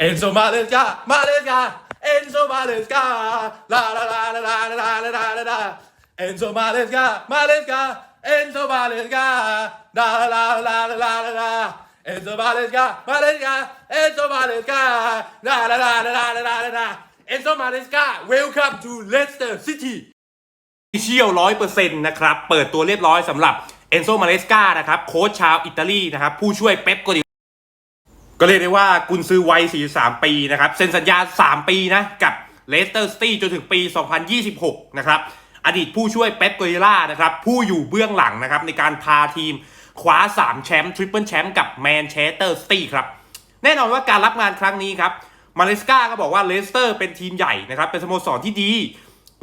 Enzo Maresca, Maresca, Enzo Maresca, la la la la la la la la la la. Enzo Maresca, Maresca, Enzo Maresca, la la la la la la la. Enzo Maresca, Maresca, Enzo Maresca, la la la la la la la la. Enzo Maresca, welcome to Leicester City. เชียวร้อยเปอร์เซ็นต์นะครับ เปิดตัวเรียบร้อยสำหรับเอนโซมาเลสกานะครับ โค้ชชาวอิตาลีนะครับ ผู้ช่วยเป๊ปโกดิ ก็เรียกได้ว่ากุนซือวัย 43 ปีนะครับ เซ็นสัญญา 3 ปีนะกับเลสเตอร์ซิตี้จนถึงปี 2026 นะครับ อดีตผู้ช่วยเป๊ปโกดิล่านะครับ ผู้อยู่เบื้องหลังนะครับ ในการพาทีมคว้า 3 แชมป์ทริปเปิลแชมป์กับแมนเชสเตอร์ซิตี้ครับ แน่นอนว่าการรับงานครั้งนี้ครับมาเลสกาก็บอกว่าเลสเตอร์เป็นทีมใหญ่นะครับ เป็นสโมสรที่ดี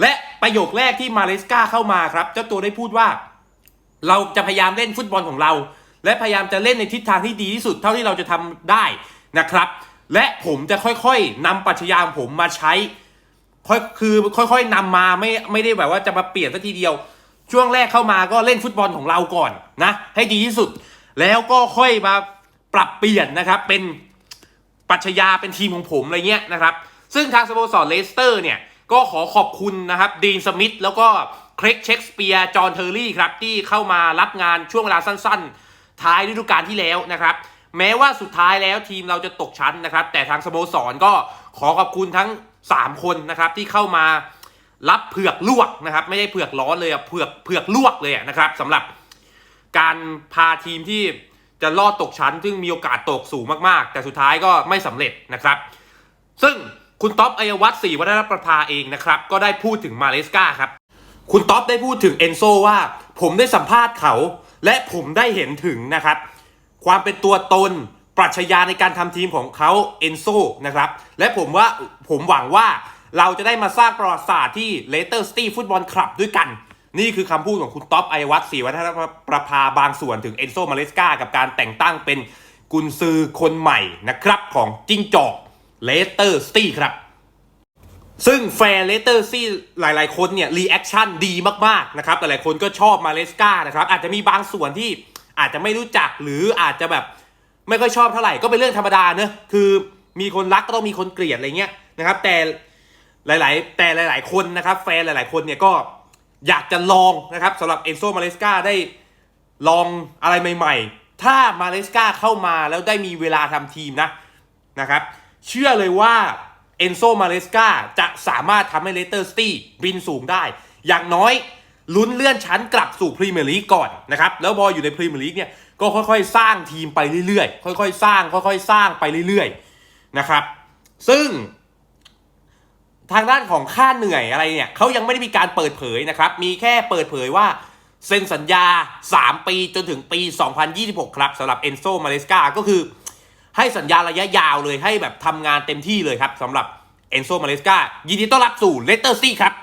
และประโยคแรกที่มาเลสกาเข้ามาครับ เจ้าตัวได้พูดว่า เราจะพยายามเล่นฟุตบอลของเรา และพยายามจะเล่นในทิศทางที่ดีที่สุดเท่าที่เราจะทำได้นะครับ และผมจะค่อยๆนำปรัชญาของผมมาใช้ค่อยคือค่อยๆนำมาไม่ไม่ได้แบบว่าจะมาเปลี่ยนสักทีเดียว ช่วงแรกเข้ามาก็เล่นฟุตบอลของเราก่อนนะ ให้ดีที่สุด แล้วก็ค่อยมาปรับเปลี่ยนนะครับ เป็นปรัชญาเป็นทีมของผมอะไรเงี้ยนะครับ ซึ่งทางสโมสรเลสเตอร์เนี่ยก็ขอขอบคุณนะครับดีนสมิธแล้วก็เครกเชคสเปียร์จอห์นเทอร์รี่ครับที่เข้ามารับงานช่วงเวลาสั้นๆ ท้ายฤดูกาลที่แล้วนะครับแม้ว่าสุดท้ายแล้วทีมเราจะตกชั้นนะครับ แต่ทางสโมสรก็ขอขอบคุณทั้ง 3 คนนะครับที่เข้ามารับเผือกลวกนะครับ ไม่ใช่เผือกร้อนเลยอะเผือกเผือกลวกเลยนะครับสำหรับการพาทีมที่จะลอดตกชั้น ซึ่งมีโอกาสตกสูงมากๆ แต่สุดท้ายก็ไม่สำเร็จนะครับ ซึ่งคุณท็อปอัยวัฒน์ศรีวัฒนประภาเองนะครับ ก็ได้พูดถึงมาเลสกาครับ คุณท็อปได้พูดถึงเอนโซว่า ผมได้สัมภาษณ์เขา และผมได้เห็นถึงนะครับ ความเป็นตัวตนปรัชญาในการทำทีมของเขาเอนโซนะครับ และผมว่าผมหวังว่าเราจะได้มาสร้างประวัติศาสตร์ที่เลสเตอร์ซิตี้ฟุตบอลคลับด้วยกัน นี่คือคำพูดของคุณท็อปไอวัตศรีวัฒนประภาบางส่วนถึงเอนโซมาเลสกากับการแต่งตั้งเป็นกุนซือคนใหม่นะครับของจิ้งจอกเลสเตอร์ซิตี้ครับ ซึ่งแฟนเลสเตอร์ซี่หลาย ๆ คนเนี่ยรีแอคชั่นดีมาก ๆ นะครับ หลาย ๆ คนก็ชอบมาเลสกานะครับ อาจจะมีบางส่วนที่อาจจะไม่รู้จักหรืออาจจะแบบไม่ค่อยชอบเท่าไหร่ก็เป็นเรื่องธรรมดาเนอะคือมีคนรักก็ต้องมีคนเกลียดอะไรเงี้ยนะครับ แต่หลาย ๆ แต่หลาย ๆ คนนะครับ แฟนหลาย ๆ คนเนี่ยก็อยากจะลองนะครับสำหรับเอนโซมาเลสกาได้ลองอะไรใหม่ ๆ ถ้ามาเลสกาเข้ามาแล้วได้มีเวลาทำทีมนะนะครับ เชื่อเลยว่า เอนโซมาเลสกาจะสามารถทำให้เลสเตอร์ซิตี้บินสูงได้ อย่างน้อยลุ้นเลื่อนชั้นกลับสู่พรีเมียร์ลีกก่อนนะครับ แล้วพออยู่ในพรีเมียร์ลีกเนี่ยก็ค่อยๆ สร้างทีมไปเรื่อยๆ ค่อยๆ สร้าง ค่อยๆ สร้างไปเรื่อยๆ นะครับ ซึ่ง ทางด้านของค่าเหนื่อยอะไรเนี่ยเขายังไม่ได้มีการเปิดเผยนะครับ มีแค่เปิดเผยว่าเซ็นสัญญา 3 ปีจนถึงปี 2026 ครับสำหรับเอนโซมาเลสกาก็คือ ให้สัญญาระยะยาวเลยให้แบบทำงานเต็มที่เลยครับสำหรับเอนโซมาเลสกายินดีต้อนรับสู่เลสเตอร์ซี่ครับ